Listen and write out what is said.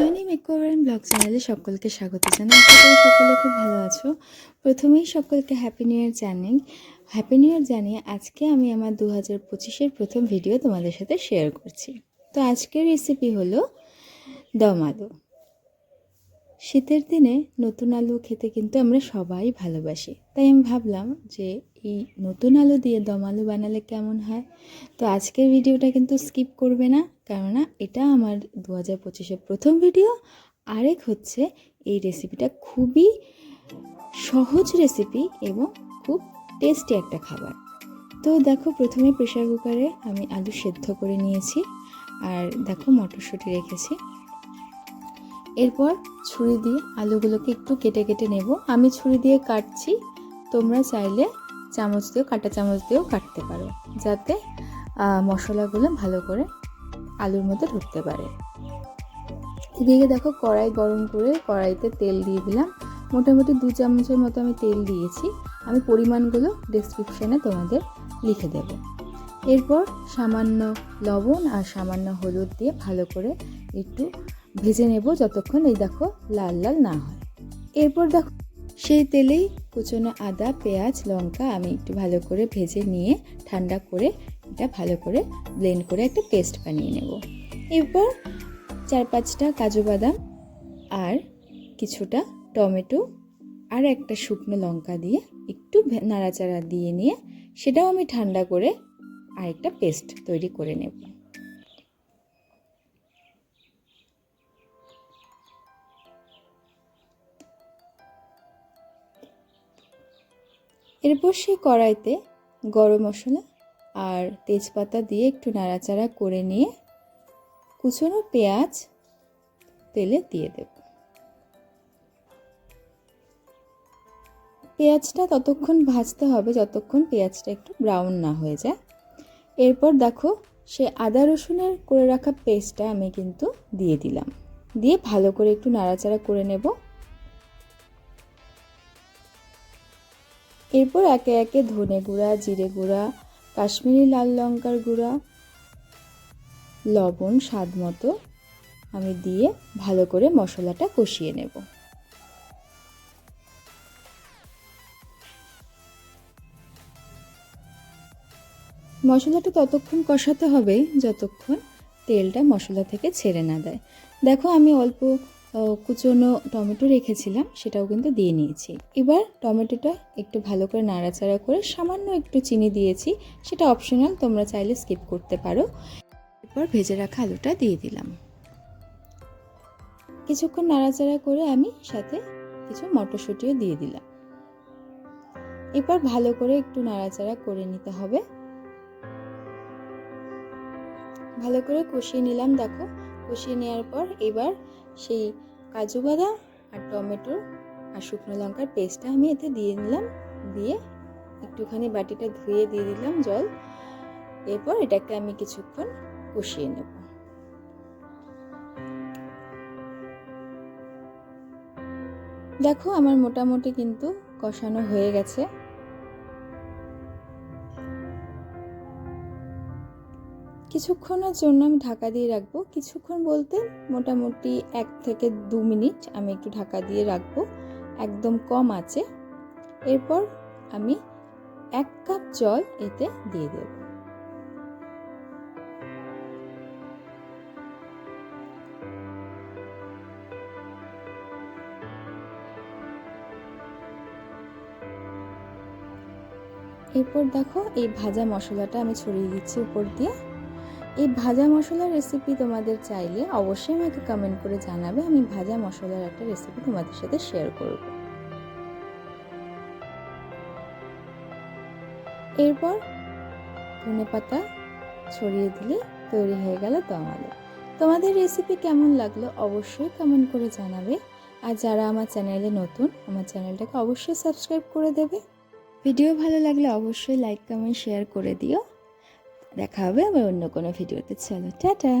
Sohani makeover and blog চ্যানেলে সকলকে স্বাগত জানাই। আশা করি সকলে খুব ভালো আছো। প্রথমেই সকলকে হ্যাপি নিউ ইয়ার জানাই হ্যাপি নিউ ইয়ার জানিয়ে আজকে আমি আমার দু হাজার পঁচিশের প্রথম ভিডিও তোমাদের সাথে শেয়ার করছি। তো আজকের রেসিপি হলো দম আলু শীতের দিনে নতুন আলু খেতে কিন্তু আমরা সবাই ভালোবাসি। তাই আমি ভাবলাম যে এই নতুন আলু দিয়ে দম আলু বানালে কেমন হয়? তো আজকের ভিডিওটা কিন্তু স্কিপ করবে না, কেননা এটা আমার দু হাজার পঁচিশের প্রথম ভিডিও। আরেক হচ্ছে এই রেসিপিটা খুবই সহজ রেসিপি এবং খুব টেস্টি একটা খাবার। তো দেখো প্রথমে প্রেশার কুকারে আমি আলু সেদ্ধ করে নিয়েছি। আর দেখো মটরশুঁটি রেখেছি। এরপর ছুরি দিয়ে আলুগুলোকে একটু কেটে কেটে নেব। আমি ছুরি দিয়ে কাটছি, তোমরা চাইলে চামচ দিয়েও, কাটা চামচ দিয়েও কাটতে পারো, যাতে মশলাগুলো ভালো করে আলুর মধ্যে ঢুকতে পারে। এদিকে দেখো কড়াই গরম করে কড়াইতে তেল দিয়ে দিলাম। মোটামুটি দু চামচের মতো আমি তেল দিয়েছি। আমি পরিমাণগুলো ডিসক্রিপশানে তোমাদের লিখে দেব। এরপর সামান্য লবণ আর সামান্য হলুদ দিয়ে ভালো করে একটু ভেজে নেব যতক্ষণ এই দেখো লাল লাল না হয়। এরপর দেখো সেই তেলেই কুচনো আদা, পেঁয়াজ, লঙ্কা আমি একটু ভালো করে ভেজে নিয়ে ঠান্ডা করে এটা ভালো করে ব্লেন্ড করে একটা পেস্ট বানিয়ে নেব। এরপর চার পাঁচটা কাজু বাদাম আর কিছুটা টমেটো আর একটা শুকনো লঙ্কা দিয়ে একটু নাড়াচাড়া দিয়ে নিয়ে সেটাও আমি ঠান্ডা করে আরেকটা পেস্ট তৈরি করে নেব। এরপর সেই কড়াইতে গরম মশলা আর তেজপাতা দিয়ে একটু নাড়াচাড়া করে নিয়ে কুচনো পেঁয়াজ তেলে দিয়ে দেব। পেঁয়াজটা ততক্ষণ ভাজতে হবে যতক্ষণ পেঁয়াজটা একটু ব্রাউন না হয়ে যায়। এরপর দেখো সে আদা রসুনের করে রাখা পেস্টটা আমি কিন্তু দিয়ে দিলাম। দিয়ে ভালো করে একটু নাড়াচাড়া করে নেব। এরপর একে একে ধনে গুঁড়া, জিরে গুঁড়া, কাশ্মীরি লাল লঙ্কার গুঁড়া, লবণ, স্বাদ মতো আমি দিয়ে ভালো করে মশলাটা কষিয়ে নেব। মশলাটা ততক্ষণ কষাতে হবে যতক্ষণ তেলটা মশলা থেকে ছেড়ে না দেয়। দেখো আমি অল্প কুচনো টমেটো রেখেছিলাম, সেটাও কিন্তু দিয়ে নিয়েছি। এবার টমেটোটা একটু ভালো করে নাড়াচাড়া করে সামান্য একটু চিনি দিয়েছি, সেটা অপশনাল তোমরা চাইলে স্কিপ করতে পারো। এরপর ভেজে রাখা আলুটা দিয়ে দিলাম। কিছুক্ষণ নাড়াচাড়া করে আমি সাথে কিছু মটরশুঁটিও দিয়ে দিলাম। এরপর ভালো করে একটু নাড়াচাড়া করে নিতে হবে। ভালো করে কষিয়ে নিলাম, দেখো। কষিয়ে নেওয়ার পর এবার সেই কাজু বাদাম আর টমেটো আর শুকনো লঙ্কার পেস্টটা আমি এতে দিয়ে নিলাম দিয়ে একটুখানি বাটিটা ধুয়ে দিয়ে দিলাম জল। এরপর এটাকে আমি কিছুক্ষণ কষিয়ে নেব। দেখো আমার মোটামুটি কিন্তু কষানো হয়ে গেছে। কিছুক্ষণের জন্য আমি ঢাকা দিয়ে রাখব। কিছুক্ষণ বলতে মোটামুটি এক থেকে দু মিনিট আমি একটু ঢাকা দিয়ে রাখব। একদম কম আছে। এরপর আমি এক কাপ জল এতে দিয়ে দেব। এরপর দেখো এই ভাজা মশলাটা আমি ছড়িয়ে দিচ্ছি উপর দিয়ে। এই ভাজা মশলার রেসিপি তোমাদের চাইলে অবশ্যই আমাকে কমেন্ট করে জানাবে, আমি ভাজা মশলার একটা রেসিপি তোমাদের সাথে শেয়ার করব। এরপর ধনে পাতা ছড়িয়ে দিলে তৈরি হয়ে গেল দম আলু। তোমাদের রেসিপি কেমন লাগল অবশ্যই কমেন্ট করে জানাবে, আর যারা আমার চ্যানেলে নতুন, আমার চ্যানেলটাকে অবশ্যই সাবস্ক্রাইব করে দেবে। ভিডিও ভালো লাগলে অবশ্যই লাইক কমেন্ট শেয়ার করে দিও। দেখা হবে আবার অন্য কোনো ভিডিওতে। চলো টাটা।